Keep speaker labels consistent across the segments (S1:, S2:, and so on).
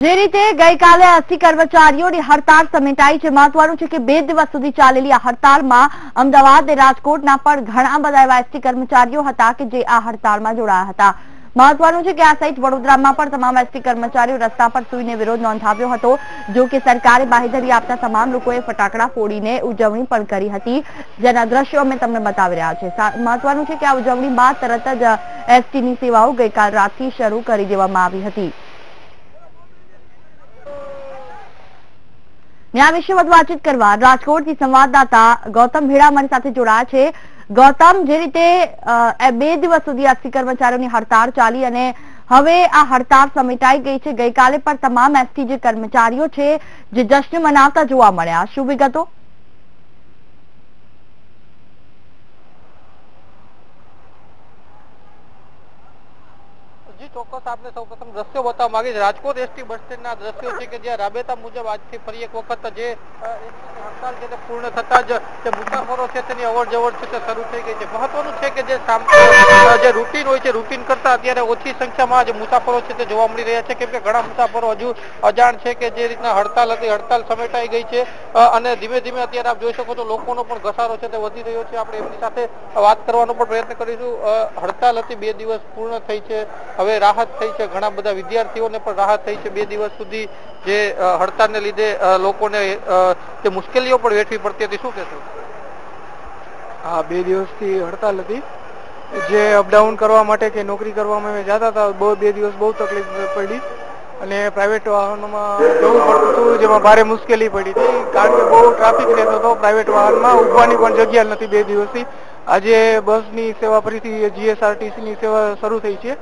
S1: જે રીતે ગઈકાલે અસી કર્મચારીઓની હડતાળ સમેટાઈ છે, મહત્વનું છે કે બે દિવસ સુધી ચાલેલી આ હડતાળમાં અમદાવાદ રાજકોટના પણ ઘણા બધા એવા એસટી કર્મચારીઓ હતા કે જે આ હડતાળમાં જોડાયા હતા. મહત્વનું છે કે આ સહિત વડોદરામાં પણ તમામ એસટી કર્મચારીઓ રસ્તા પર સૂઈને વિરોધ નોંધાવ્યો હતો. જો કે સરકારે બાહેધરી આપતા તમામ લોકોએ ફટાકડા ફોડીને ઉજવણી પણ કરી હતી. જેના દ્રશ્યો અમે તમને બતાવી રહ્યા છે મહત્વનું છે કે આ ઉજવણી બાદ તરત જ એસટીની સેવાઓ ગઈકાલ રાતથી શરૂ કરી દેવામાં આવી હતી. આ વિશે વધુ વાતચીત કરવા રાજકોટથી સંવાદદાતા ગૌતમ ભેડા અમારી સાથે જોડાયા છે. ગૌતમ, જે રીતે બે દિવસ સુધી અસી કર્મચારીઓની હડતાળ ચાલી અને હવે આ હડતાળ સમેટાઈ ગઈ છે. ગઈકાલે પણ તમામ એસટી જે કર્મચારીઓ છે, જે જશ્ન મનાવતા જોવા મળ્યા. શું વિગતો
S2: જી ઓછી સંખ્યામાં મુસાફરો છે તે જોવા મળી રહ્યા છે. કેમ કે ઘણા મુસાફરો હજુ અજાણ છે કે જે રીતના હડતાલ હતી, હડતાલ સમેટાઈ ગઈ છે અને ધીમે ધીમે અત્યારે આપ જોઈ શકો છો લોકોનો પણ ઘસારો છે તે વધી રહ્યો છે. આપણે એમની સાથે વાત કરવાનો પણ પ્રયત્ન કરીશું. હડતાલ હતી, બે દિવસ પૂર્ણ થઈ છે. હવે રાહત થઈ છે. ઘણા બધા વિદ્યાર્થીઓને પણ રાહત થઈ છે. બે દિવસ સુધી જે હડતાલને લીધે લોકોને જે મુશ્કેલીઓ પણ વેઠવી પડતી હતી. શું કહેશો?
S3: હા, બે દિવસથી હડતાલ હતી. જે અપડાઉન કરવા માટે કે નોકરી કરવામાં અમે જતા હતા, બહુ, બે દિવસ બહુ તકલીફ પડી. અને પ્રાઇવેટ વાહનોમાં જવું પડતું હતું, જેમાં ભારે મુશ્કેલી પડી હતી. કારણ કે બહુ ટ્રાફિક રહેતો હતો. પ્રાઇવેટ વાહનમાં ઉભવાની પણ જગ્યા નથી બે દિવસથી. આજે બસની સેવા ફરીથી જીએસઆરટીસીની સેવા શરૂ થઈ છે.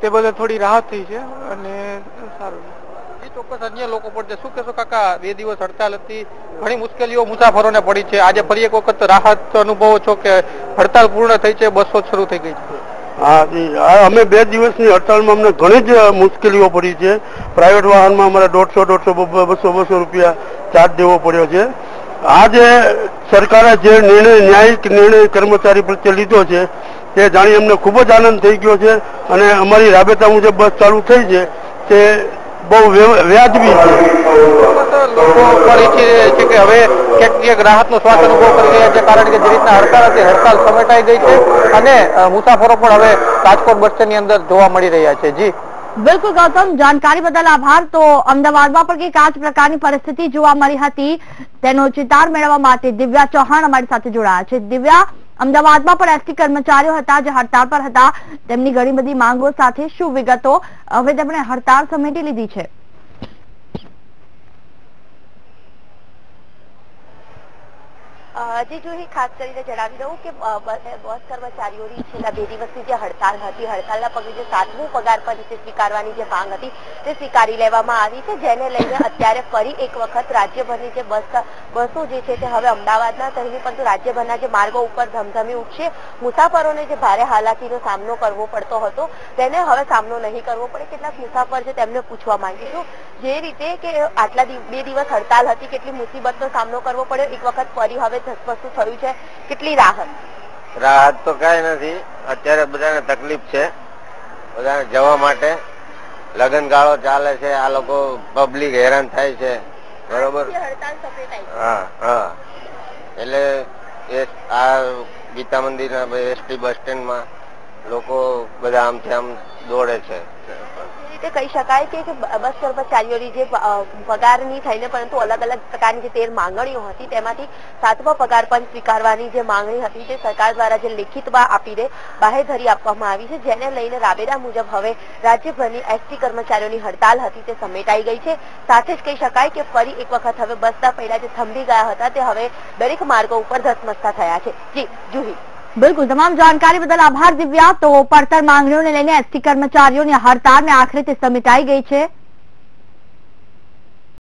S3: તે બધા થોડી રાહત થઈ છે અને સારું
S2: એ ચોક્કસ અન્ય લોકો પણ છે. શું કહેશો કાકા? બે દિવસ હડતાલ હતી. ઘણી મુશ્કેલીઓ મુસાફરોને પડી છે. આજે ફરી એક વખત રાહત અનુભવો છો કે હડતાલ પૂર્ણ થઈ છે બસો શરૂ થઈ ગઈ છે?
S4: હા અમે બે દિવસની હડતાલમાં અમને ઘણી જ મુશ્કેલીઓ પડી છે. પ્રાઇવેટ વાહનમાં અમારે દોઢસો દોઢસો બસો બસો રૂપિયા ચાર્જ દેવો પડ્યો છે. આ જે સરકારે જે નિર્ણય, ન્યાયિક નિર્ણય કર્મચારી પ્રત્યે લીધો છે, તે જાણી અમને ખૂબ જ આનંદ થઈ ગયો છે અને અમારી રાબેતા મુજબ બસ ચાલુ થઈ છે. તે બહુ વ્યાજબી છે.
S2: લોકો ઈચ્છી છે કે હવે ક્યાંક ક્યાંક રાહતનો શ્વાસ અનુભવ કરી રહ્યા છે, કારણ કે જે રીતના હડતાલ હતી હડતાલ સમેટાઈ ગઈ છે અને મુસાફરો પણ હવે રાજકોટ બસ સ્ટેન્ડની અંદર જોવા મળી રહ્યા છે. જી.
S1: બિલકુલ ગૌતમ જાણકારી બદલ આભાર તો અમદાવાદમાં પણ કંઈક આ જ પ્રકારની પરિસ્થિતિ જોવા મળી હતી તેનો ચિતાર મેળવવા માટે દિવ્યા ચૌહાણ અમારી સાથે જોડાયા છે દિવ્યા અમદાવાદમાં પણ એસટી કર્મચારીઓ હતા, જે હડતાળ પર હતા। તેમની ઘણી બધી માંગો સાથે શું વિગતો? હવે તેમણે હડતાળ સમેટી લીધી છે।
S5: જે જોઈ ખાસ કરીને જણાવી દઉં કે બસ કર્મચારીઓની છેલ્લા બે દિવસની જે હડતાલ હતી, હડતાલના પગલે જે સાતમું પગાર પંચ સ્વીકારવાની જે માંગ હતી, તે સ્વીકારી લેવામાં આવી છે. જેને લઈને અત્યારે ફરી એક વખત રાજ્યભરની જે બસ, બસો જે છે તે હવે અમદાવાદના નહીં પરંતુ રાજ્યભરના જે માર્ગો ઉપર ધમધમી ઉઠશે, મુસાફરોને જે ભારે હાલાકીનો સામનો કરવો પડતો હતો, તેને હવે સામનો નહીં કરવો પડે. કેટલાક મુસાફર છે તેમને પૂછવા માંગીશું, જે રીતે કે આટલા બે દિવસ હડતાલ હતી, કેટલી મુસીબતનો સામનો કરવો પડ્યો, એક વખત ફરી હવે ધસપસું થયું છે? કેટલી રાહત?
S6: રાહત તો કઈ નથી. અત્યારે બધાને તકલીફ છે. બધાને જવા માટે લગનગાળો ચાલે છે. આ લોકો પબ્લિક હેરાન થાય છે. બરોબર? હા હા. એટલે આ ગીતા મંદિર ના એસટી બસ સ્ટેન્ડમાં લોકો બધા આમથી આમ દોડે છે.
S5: રીતે કહી શકાય કે કે બસ કર્મચારીઓની જે પગારની થઈને પરંતુ અલગ અલગ પ્રકારની જે તેર માંગણીઓ હતી તેમાંથી સાતમો પગાર પણ સ્વીકારવાની જે માંગણી હતી તે સરકાર દ્વારા જે લેખિતમાં આપીને બાહેધરી આપવામાં આવી છે, જેને લઈને રાબેતા મુજબ હવે રાજ્યભરની એસટી કર્મચારીઓની હડતાલ હતી તે સમેટાઈ ગઈ છે. સાથે જ કહી શકાય કે ફરી એક વખત હવે બસના પહેલા જે થંભી ગયા હતા તે હવે દરેક માર્ગો ઉપર ધસમસતા થયા છે. જી, જુહી.
S1: બિલકુલ તમામ જાણકારી બદલ આભાર દિવ્યા તો પડતર માંગણીઓને લઈને એસટી કર્મચારીઓની હડતાળને આખરે તે સમેટાઈ ગઈ છે